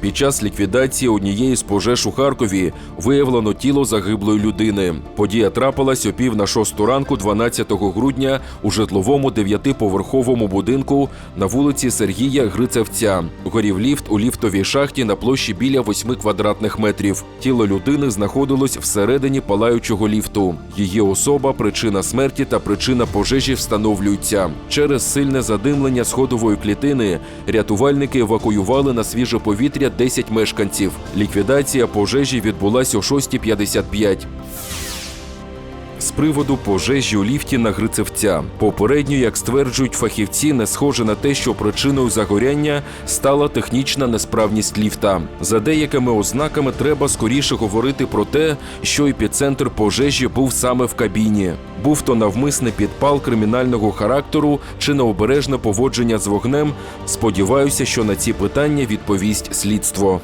Під час ліквідації однієї з пожеж у Харкові виявлено тіло загиблої людини. Подія трапилась о пів на шосту ранку, 12 грудня, у житловому дев'ятиповерховому будинку на вулиці Сергія Грицевця. Горів ліфт у ліфтовій шахті на площі біля 8 квадратних метрів. Тіло людини знаходилось всередині палаючого ліфту. Її особа, причина смерті та причина пожежі встановлюються. Через сильне задимлення сходової клітини рятувальники евакуювали на свіже повітря 10 мешканців. Ліквідація пожежі відбулася о 6.55. З приводу пожежі у ліфті на Грицевця. Попередньо, як стверджують фахівці, не схоже на те, що причиною загоряння стала технічна несправність ліфта. За деякими ознаками треба скоріше говорити про те, що епіцентр пожежі був саме в кабіні. Був то навмисний підпал кримінального характеру чи необережне поводження з вогнем. Сподіваюся, що на ці питання відповість слідство.